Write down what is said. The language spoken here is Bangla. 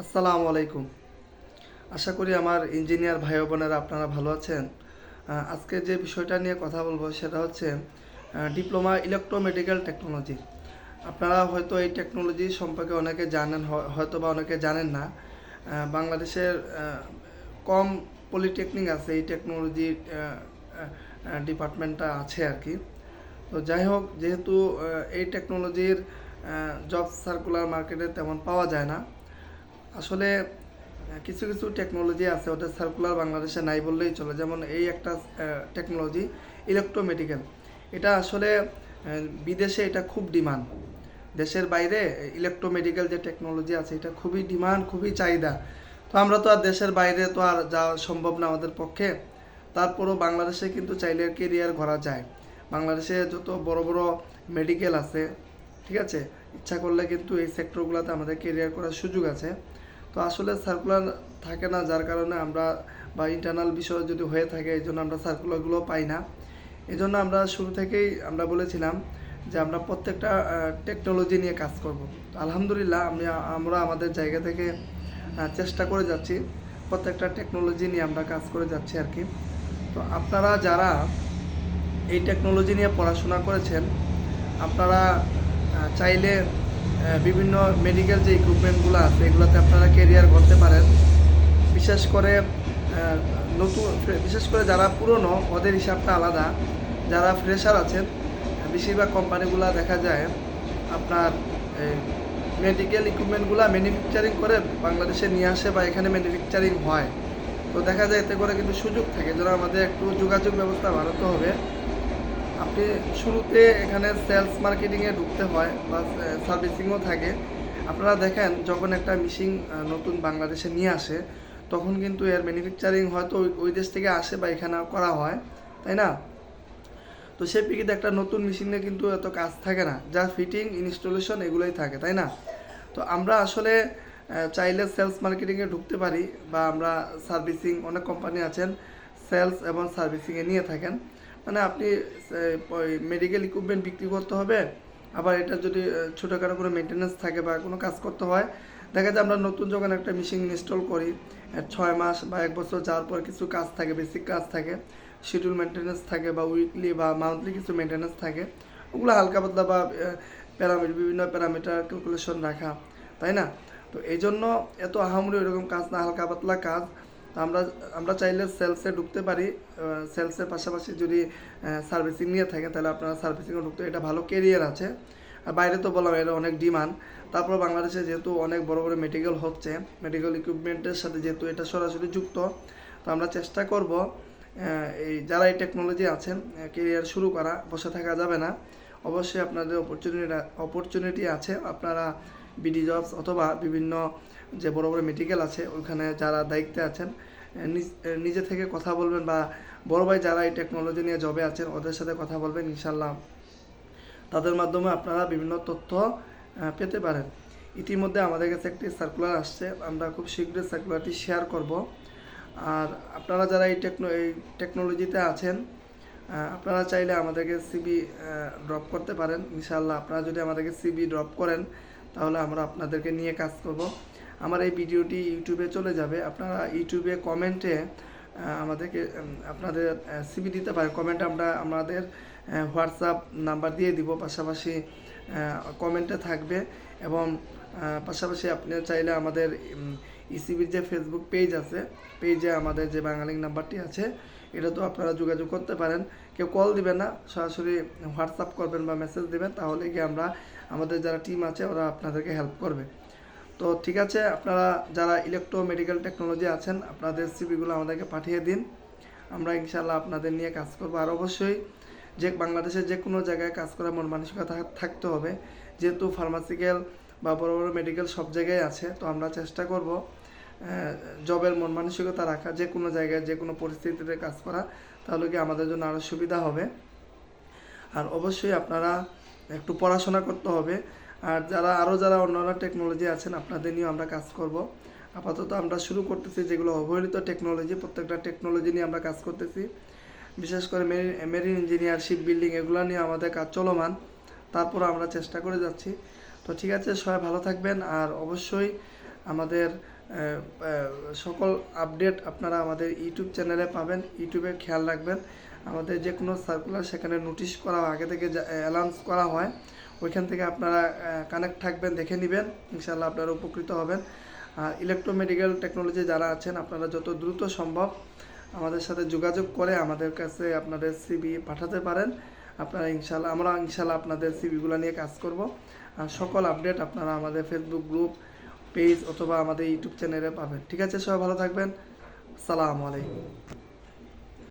আসসালামু আলাইকুম। আশা করি আমার ইঞ্জিনিয়ার ভাই বোনেরা আপনারা ভালো আছেন। আজকে যে বিষয়টা নিয়ে কথা বলব সেটা হচ্ছে ডিপ্লোমা ইলেকট্রোমেডিক্যাল টেকনোলজি। আপনারা হয়তো এই টেকনোলজি সম্পর্কে অনেকে জানেন হয়- হয়তো বা অনেকে জানেন না। বাংলাদেশের কম পলিটেকনিক আছে, এই টেকনোলজি ডিপার্টমেন্টটা আছে আর কি। তো যাই হোক, যেহেতু এই টেকনোলজির জব সার্কুলার মার্কেটে তেমন পাওয়া যায় না আসলে কিছু কিছু টেকনোলজি আছে, ওটা সার্কুলার বাংলাদেশে নাই বললেই চলে। যেমন এই একটা টেকনোলজি ইলেকট্রোমেডিক্যাল এটা আসলে বিদেশে এটা খুব ডিমান্ড দেশের বাইরে ইলেকট্রোমেডিক্যাল যে টেকনোলজি আছে, এটা খুবই ডিমান্ড খুবই চাহিদা। তো আমরা তো আর দেশের বাইরে তো আর যাওয়া সম্ভব না আমাদের পক্ষে। তারপরও বাংলাদেশে কিন্তু চাইলে কেরিয়ার করা যায়। বাংলাদেশে যত বড় বড় মেডিকেল আছে ঠিক আছে? ইচ্ছা করলে কিন্তু এই সেক্টরগুলোতে আমাদের কেরিয়ার করার সুযোগ আছে। তো আসলে সার্কুলার থাকে না, যার কারণে আমরা বা ইন্টারনাল বিষয় যদি হয়ে থাকে, এই জন্য আমরা সার্কুলারগুলো পাই না। এই জন্য আমরা শুরু থেকেই আমরা বলেছিলাম যে আমরা প্রত্যেকটা টেকনোলজি নিয়ে কাজ করব। আলহামদুলিল্লাহ আমি, আমরা আমাদের জায়গা থেকে চেষ্টা করে যাচ্ছি। প্রত্যেকটা টেকনোলজি নিয়ে আমরা কাজ করে যাচ্ছি আর কি। তো আপনারা যারা এই টেকনোলজি নিয়ে পড়াশোনা করেছেন, আপনারা চাইলে বিভিন্ন মেডিকেল যে ইকুইপমেন্টগুলো আছে, এগুলোতে আপনারা কেরিয়ার করতে পারেন। বিশেষ করে নতুন, বিশেষ করে যারা পুরনো, ওদের হিসাবটা আলাদা। যারা ফ্রেশার আছেন, বেশিরভাগ কোম্পানিগুলো দেখা যায়, আপনার মেডিকেল ইকুইপমেন্টগুলো ম্যানুফ্যাকচারিং করে বাংলাদেশে নিয়ে আসে বা এখানে ম্যানুফ্যাকচারিং হয়। তো দেখা যায় এতে করে কিন্তু সুযোগ থাকে। যেন আমাদের একটু যোগাযোগ ব্যবস্থা বাড়াতে হবে আপনি শুরুতে এখানে সেলস মার্কেটিংয়ে ঢুকতে হয় বা সার্ভিসিংও থাকে। আপনারা দেখেন, যখন একটা মেশিন নতুন বাংলাদেশে নিয়ে আসে, তখন কিন্তু এর ম্যানুফ্যাকচারিং হয়তো ওই- ওই দেশ থেকে আসে বা এখানে করা হয়, তাই না? তো সে পিকিতে একটা নতুন মেশিনে কিন্তু এত কাজ থাকে না। যা ফিটিং ইনস্টলেশন এগুলোই থাকে, তাই না? তো আমরা আসলে চাইলে সেলস মার্কেটিংয়ে ঢুকতে পারি বা আমরা সার্ভিসিং অনেক কোম্পানি আছেন সেলস এবং সার্ভিসিংয়ে নিয়ে থাকেন। মানে আপনি মেডিকেল ইকুইপমেন্ট বিক্রি করতে হবে, আবার এটা যদি ছোটোখাটো কোনো মেনটেন্যান্স থাকে বা কোনো কাজ করতে হয়, দেখা যায় আমরা নতুন যখন একটা মেশিন ইনস্টল করি ছয় মাস বা এক বছর যাওয়ার পর কিছু কাজ থাকে বেসিক কাজ থাকে শিডিউল মেনটেন্যান্স থাকে বা উইকলি বা মান্থলি কিছু মেনটেন্যান্স থাকে, ওগুলো হালকা পাতলা বা প্যারামিটার বিভিন্ন প্যারামিটার ক্যালকুলেশন রাখা, তাই না? তো এই জন্য এত আহামরি এরকম কাজ না, হালকা পাতলা কাজ আমরা আমরা চাইলে সেলসে ঢুকতে পারি সেলসের পাশাপাশি যদি সার্ভিসিং নিয়ে থাকে, তাহলে আপনারা সার্ভিসিংও ঢুকতে, এটা ভালো কেরিয়ার আছে। আর বাইরে তো বললাম এটা অনেক ডিমান্ড তারপর বাংলাদেশে যেহেতু অনেক বড় বড় মেডিকেল হচ্ছে মেডিকেল ইকুইপমেন্টের সাথে যেহেতু এটা সরাসরি যুক্ত, তো আমরা চেষ্টা করব এই যারা এই টেকনোলজি আছেন কেরিয়ার শুরু করা, বসে থাকা যাবে না। অবশ্যই আপনাদের অপরচুনিটি অপরচুনিটি আছে। আপনারা বিডি জবস অথবা বিভিন্ন যে বড় বড় মেডিকেল আছে, ওইখানে যারা দায়িত্বে আছেন নিজে থেকে কথা বলবেন বা বড় ভাই যারা এই টেকনোলজি নিয়ে জবে আছেন, ওদের সাথে কথা বলবেন ইনশাল্লাহ তাদের মাধ্যমে আপনারা বিভিন্ন তথ্য পেতে পারেন। ইতিমধ্যে আমাদের কাছে একটি সার্কুলার আসছে, আমরা খুব শীঘ্রই সার্কুলারটি শেয়ার করব। আর আপনারা যারা এই টেকনো এই টেকনোলজিতে আছেন আপনারা চাইলে আমাদেরকে সিবি ড্রপ করতে পারেন। ইনশাল্লাহ আপনারা যদি আমাদেরকে সিবি ড্রপ করেন, তাহলে আমরা আপনাদেরকে নিয়ে কাজ করব। আমার এই ভিডিওটি ইউটিউবে চলে যাবে। আপনারা ইউটিউবে কমেন্টে আমাদেরকে আপনাদের সিবি দিতে পারেন। কমেন্টে আমরা, আমাদের হোয়াটসঅ্যাপ নাম্বার দিয়ে দিব। পাশাপাশি কমেন্টে থাকবে এবং পাশাপাশি আপনি চাইলে আমাদের ইসিবির যে ফেসবুক পেজ আছে পেজে আমাদের যে বাঙালি নাম্বারটি আছে, এটা তো আপনারা যোগাযোগ করতে পারেন। কেউ কল দিবেন না, সরাসরি হোয়াটসঅ্যাপ করবেন বা মেসেজ দেবেন, তাহলে গিয়ে আমরা, আমাদের যারা টিম আছে, ওরা আপনাদেরকে হেল্প করবে। তো ঠিক আছে, আপনারা যারা ইলেকট্রো মেডিকেল টেকনোলজি আছেন, আপনাদের সিবিগুলো আমাদেরকে পাঠিয়ে দিন। আমরা ইনশাল্লাহ আপনাদের নিয়ে কাজ করব। আর অবশ্যই যে বাংলাদেশের যে কোনো জায়গায় কাজ করার মন মানসিকতা থাকতে হবে। যেহেতু ফার্মাসিক্যাল বা বড় বড় মেডিকেল সব জায়গায় আছে, তো আমরা চেষ্টা করব জবের মন মানসিকতা রাখা যে কোনো জায়গায় যে কোনো পরিস্থিতিতে কাজ করা, তাহলে কি আমাদের জন্য আরও সুবিধা হবে। আর অবশ্যই আপনারা একটু পড়াশোনা করতে হবে। আর যারা আরও যারা অন্যান্য টেকনোলজি আছেন, আপনাদের নিয়েও আমরা কাজ করব। আপাতত আমরা শুরু করতেছি যেগুলো অবহেলিত টেকনোলজি প্রত্যেকটা টেকনোলজি নিয়ে আমরা কাজ করতেছি। বিশেষ করে মেরিন ইঞ্জিনিয়ার শিপ বিল্ডিং এগুলো নিয়ে আমাদের কাজ চলমান। তারপর আমরা চেষ্টা করে যাচ্ছি। তো ঠিক আছে, সবাই ভালো থাকবেন। আর অবশ্যই আমাদের সকল আপডেট আপনারা আমাদের ইউটিউব চ্যানেলে পাবেন। ইউটিউবে খেয়াল রাখবেন। আমাদের যে কোনো সার্কুলার সেখানে নোটিশ করা আগে থেকে অ্যালাউন্স করা হয়। ওইখান থেকে আপনারা কানেক্ট থাকবেন, দেখে নেবেন। ইনশাল্লাহ আপনারা উপকৃত হবেন। আর ইলেকট্রোমেডিক্যাল টেকনোলজি যারা আছেন, আপনারা যত দ্রুত সম্ভব আমাদের সাথে যোগাযোগ করে আমাদের কাছে আপনাদের সিবি পাঠাতে পারেন। আপনারা ইনশাল্লাহ আমরা ইনশাল্লাহ আপনাদের সিবিগুলো নিয়ে কাজ করব। আর সকল আপডেট আপনারা আমাদের ফেসবুক গ্রুপ পেজ অথবা আমাদের ইউটিউব চ্যানেলে পাবেন। ঠিক আছে, সবাই ভালো থাকবেন। সালামু আলাইকুম।